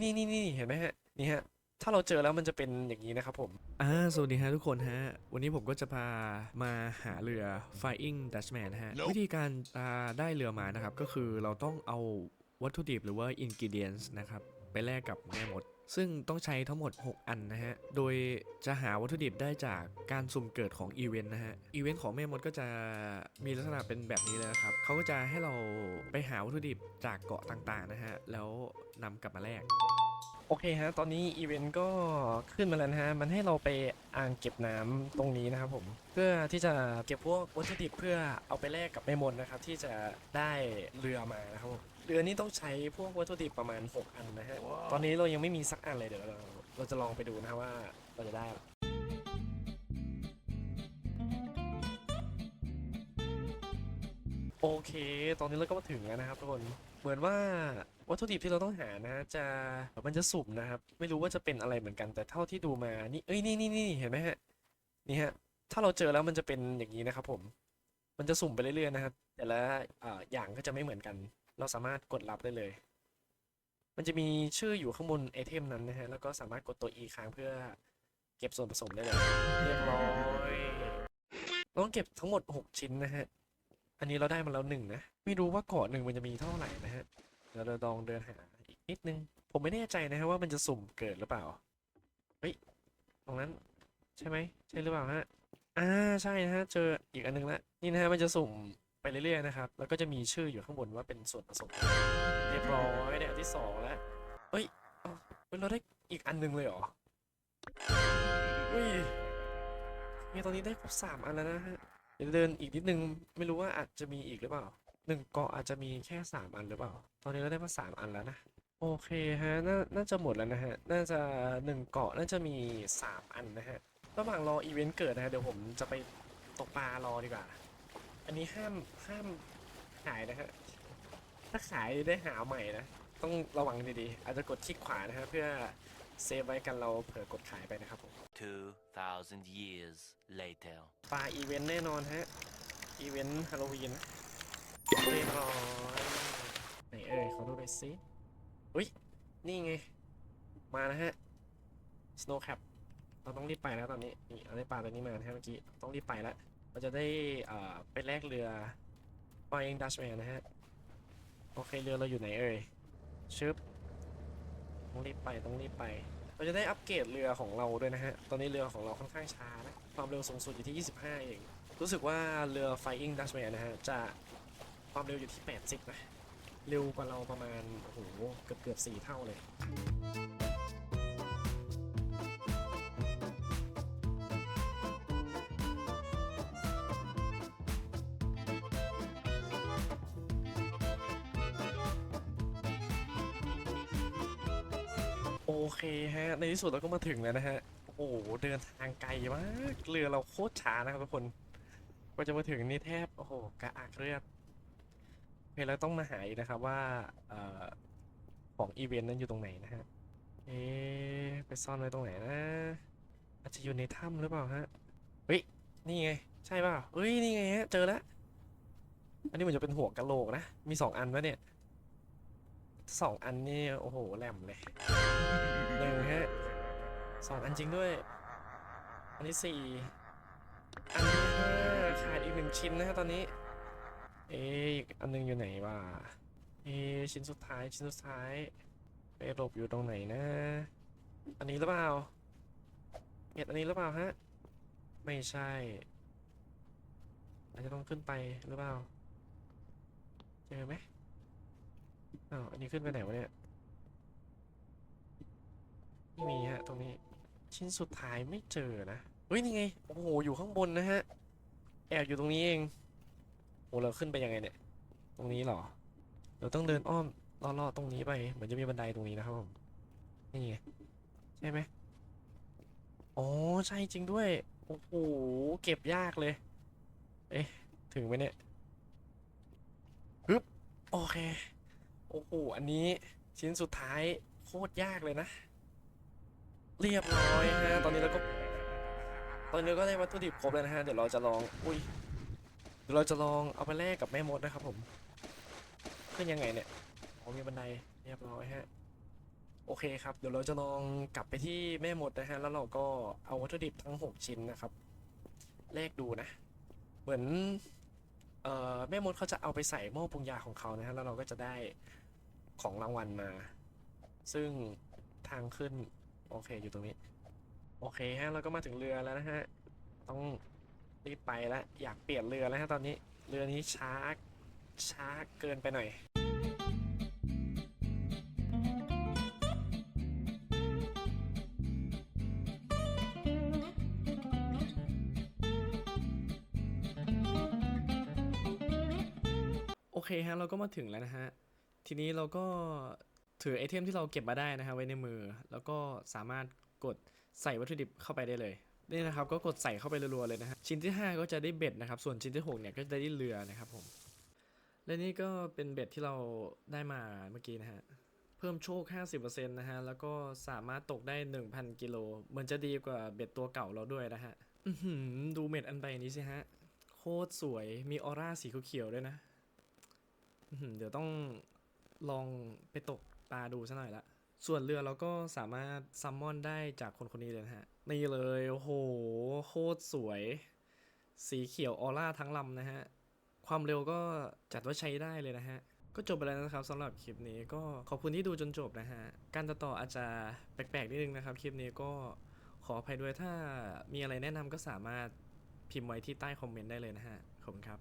นี่นี่นี่เห็นไหมฮะนี่ฮะถ้าเราเจอแล้วมันจะเป็นอย่างนี้นะครับผมอ่าสวัสดีฮะทุกคนฮะ วันนี้ผมก็จะพามาหาเรือ Flying Dutchman ฮะ วิธีการอ่าได้เรือมานะครับ ก็คือเราต้องเอาวัตถุดิบหรือว่า ingredients นะครับไป แลกกับแม่มด ซึ่งต้องใช้ทั้งหมด 6 อันนะฮะ โดยจะหาวัตถุดิบได้จากการสุ่มเกิดของอีเวนต์นะฮะ อีเวนต์ของแม่มดก็จะมีลักษณะเป็นแบบนี้เลยนะครับ เขาก็จะให้เราไปหาวัตถุดิบจากเกาะต่างๆนะฮะ แล้วนำกลับมาแลกโอเคฮะ ตอนนี้อีเวนต์ก็ขึ้นมาแล้วนะฮะ มันให้เราไปอ่างเก็บน้ำตรงนี้นะครับผม เพื่อที่จะเก็บพวกวัตถุดิบเพื่อเอาไปแลกกับแม่มดนะครับ ที่จะได้เรือมานะครับผม เรือนี้ต้องใช้พวกวัตถุดิบประมาณ 6 อันนะฮะ ตอนนี้เรายังไม่มีสักอันเลยเดี๋ยวเราเราจะลองไปดูนะว่าเราจะได้อะไรโอเค ตอนนี้เราก็มาถึงแล้วนะครับทุกคน เหมือนว่าวัตถุดิบที่เราต้องหานะจะมันจะสุ่มนะครับ ไม่รู้ว่าจะเป็นอะไรเหมือนกัน แต่เท่าที่ดูมา นี่ เอ้ย นี่นี่นี่เห็นไหมฮะ นี่ฮะ ถ้าเราเจอแล้วมันจะเป็นอย่างนี้นะครับผม มันจะสุ่มไปเรื่อยๆนะครับ แต่ละอ่าอย่างก็จะไม่เหมือนกัน เราสามารถกดรับได้เลย มันจะมีชื่ออยู่ข้างบนไอเทมนั้นนะฮะ แล้วก็สามารถกดตัว E ค้างเพื่อเก็บส่วนผสมได้เลย เรียบร้อยต้องเก็บทั้งหมด 6 ชิ้นนะฮะ อันนี้เราได้มาแล้วหนึ่งนะ ไม่รู้ว่าเกาะหนึ่งมันจะมีเท่าไหร่นะฮะเดี๋ยวเราลองเดินหาอีกนิดนึง ผมไม่แน่ใจนะฮะว่ามันจะสุ่มเกิดหรือเปล่า เฮ้ย ตรงนั้นใช่ไหมใช่หรือเปล่าฮะ อ่า ใช่นะฮะ เจออีกอันนึงละ นี่นะฮะ มันจะสุ่ม ไปเรื่อยๆนะครับ แล้วก็จะมีชื่ออยู่ข้างบนว่าเป็นส่วนผสม เรียบร้อยเนี่ยอันที่สองแล้ว เฮ้ยเราได้อีกอันหนึงเลยเหรอเฮ้ยนี่ตอนนี้ได้ครบสามอันแล้วนะฮะเดี๋ยวเดินอีกนิดนึง ไม่รู้ว่าอาจจะมีอีกหรือเปล่าหนึ่งเกาะอาจจะมีแค่สามอันหรือเปล่า ตอนนี้เราได้มาสามอันแล้วนะ โอเคฮะนน่าจะหมดแล้วนะฮะ น่าจะหนึ่งเกาะน่าจะมีสามอันนะฮะ ระหว่างรออีเวนต์เกิดนะฮะ เดี๋ยวผมจะไปตกปลารอดีกว่า อันนี้ห้ามห้ามขายนะฮะถ้าขายได้หาใหม่นะ ต้องระวังดีๆ อาจจะกดคลิกขวานะฮะเพื่อเซฟไว้กันเราเผื่อกดขายไปนะครับผม 2,000 years later. ปลาอีเวนต์แน่นอนฮะ อีเวนต์ฮาโลวีนนะเรียบร้อยไหนเอ่ยขอดูหน่อยสิอุ้ย นี่ไง มาแล้วฮะ Snow Cap เราต้องรีบไปแล้วตอนนี้นี่เอาได้ปลาตัวนี้มานะฮะเมื่อกี้ ต้องรีบไปแล้ว เราจะได้เอ่อไปแลกเรือ Flying Dutchman นะฮะ โอเคเรือเราอยู่ไหนเอ่ยชึบต้องรีบไปต้องรีบไป เราจะได้อัปเกรดเรือของเราด้วยนะฮะ ตอนนี้เรือของเราค่อนข้างช้านะ ความเร็วสูงสุดอยู่ที่ 25 เอง รู้สึกว่าเรือ Flying Dutchman นะฮะ จะความเร็วอยู่ที่ 80 นะ เร็วกว่าเราประมาณ โอ้โห เกือบเกือบ4เท่าเลย เคฮะ ในที่สุดเราก็มาถึงแล้วนะฮะ โอ้โหเดินทางไกลมากเรือเราโคตรช้านะครับทุกคนกว่าจะมาถึงนี่แทบโอ้โหกระอักเลือดโอเคเราต้องมาหาอีกนะครับว่าเอ่อของอีเวนต์นั้นอยู่ตรงไหนนะฮะเอ๊ไปซ่อนไว้ตรงไหนนะอาจจะอยู่ในถ้ำหรือเปล่าฮะเฮ้ยนี่ไง ใช่ป่าเฮ้ยนี่ไงฮะเจอแล้วอันนี้มือนจะเป็นหัวกะโหลกนะมีสองอันวะเนี่ย สองอันนี่โอ้โหแหลมเลยหนึ่งฮะสองอันจริงด้วย อันที่สี่อันที่ห้าขาดอีกหนึ่งชิ้นนะฮะตอนนี้ เอ๊อีกอันหนึงอยู่ไหนวะเอ๊ชิ้นสุดท้ายชิ้นสุดท้ายไปหลบอยู่ตรงไหนนะ อันนี้หรือเปล่าเห็ดอันนี้หรือเปล่าฮะไม่ใช่อาจจะต้องขึ้นไปหรือเปล่าเจอไหม อ้าวอันนี้ขึ้นไปไหนวะเนี่ยไม่มีฮะตรงนี้ ชิ้นสุดท้ายไม่เจอนะเฮ้ยนี่ไงโอ้โหอยู่ข้างบนนะฮะแอบอยู่ตรงนี้เองโอ้เราขึ้นไปยังไงเนี่ย ตรงนี้เหรอเราต้องเดินอ้อมลอดๆตรงนี้ไปเหมือนจะมีบันไดตรงนี้นะครับผมนี่ไงใช่ไหมอ๋อใช่จริงด้วยโอ้โหเก็บยากเลย เอ๊ะถึงไหมเนี่ยฮึบโอเค โอ้โห อันนี้ชิ้นสุดท้ายโคตรยากเลยนะ เรียบร้อยฮะตอนนี้เราก็ ตอนนี้เราก็ได้วัตถุดิบครบแล้วนะฮะ เดี๋ยวเราจะลอง อุ้ย เดี๋ยวเราจะลองเอาไปแลกกับแม่มดนะครับผม ขึ้นยังไงเนี่ยอ๋อมีบันไดเรียบร้อยฮะ โอเคครับ เดี๋ยวเราจะลองกลับไปที่แม่มดนะฮะ แล้วเราก็เอาวัตถุดิบทั้ง 6 ชิ้นนะครับเลขดูนะ เหมือน เอ่อแม่มดเขาจะเอาไปใส่หม้อปรุงยาของเขานะฮะแล้วเราก็จะได้ของรางวัลมา ซึ่งทางขึ้น โอเคอยู่ตรงนี้ โอเคฮะเราก็มาถึงเรือแล้วนะฮะ ต้องรีบไปแล้วอยากเปลี่ยนเรือแล้วฮะตอนนี้ เรือนี้ช้าช้าเกินไปหน่อย อเคฮะเราก็มาถึงแล้วนะฮะ ทีนี้เราก็ถือไอเทมที่เราเก็บมาได้นะฮะไว้ในมือ แล้วก็สามารถกดใส่วัตถุดิบเข้าไปได้เลยนี่นะครับก็กดใส่เข้าไปรัวๆเลยนะฮะชิ้นที่ 5 ก็จะได้เบ็ดนะครับ ส่วนชิ้นที่6เนี่ยก็จะได้เรือนะครับผมและนี่ก็เป็นเบ็ดที่เราได้มาเมื่อกี้นะฮะเพิ่มโชค 50%นะฮะแล้วก็สามารถตกได้ 1,000 กิโลเหมือนจะดีกว่าเบ็ดตัวเก่าเราด้วยนะฮะดูเม็ดอันใบนี้สิฮะโคตรสวยมีออร่าสีเขียวๆด้วยนะ เดี๋ยวต้องลองไปตกปลาดูซะหน่อยละ ส่วนเรือเราก็สามารถซัมมอนได้จากคนคนนี้เลยนะฮะ นี่เลย โอ้โห โคตรสวย สีเขียวออร่าทั้งลำนะฮะ ความเร็วก็จัดว่าใช้ได้เลยนะฮะก็จบไปแล้วนะครับสำหรับคลิปนี้ก็ขอบคุณที่ดูจนจบนะฮะ การตัดต่ออาจจะแปลกๆนิดนึงนะครับ คลิปนี้ก็ขออภัยด้วยถ้ามีอะไรแนะนำก็สามารถพิมพ์ไว้ที่ใต้คอมเมนต์ได้เลยนะฮะ ขอบคุณครับ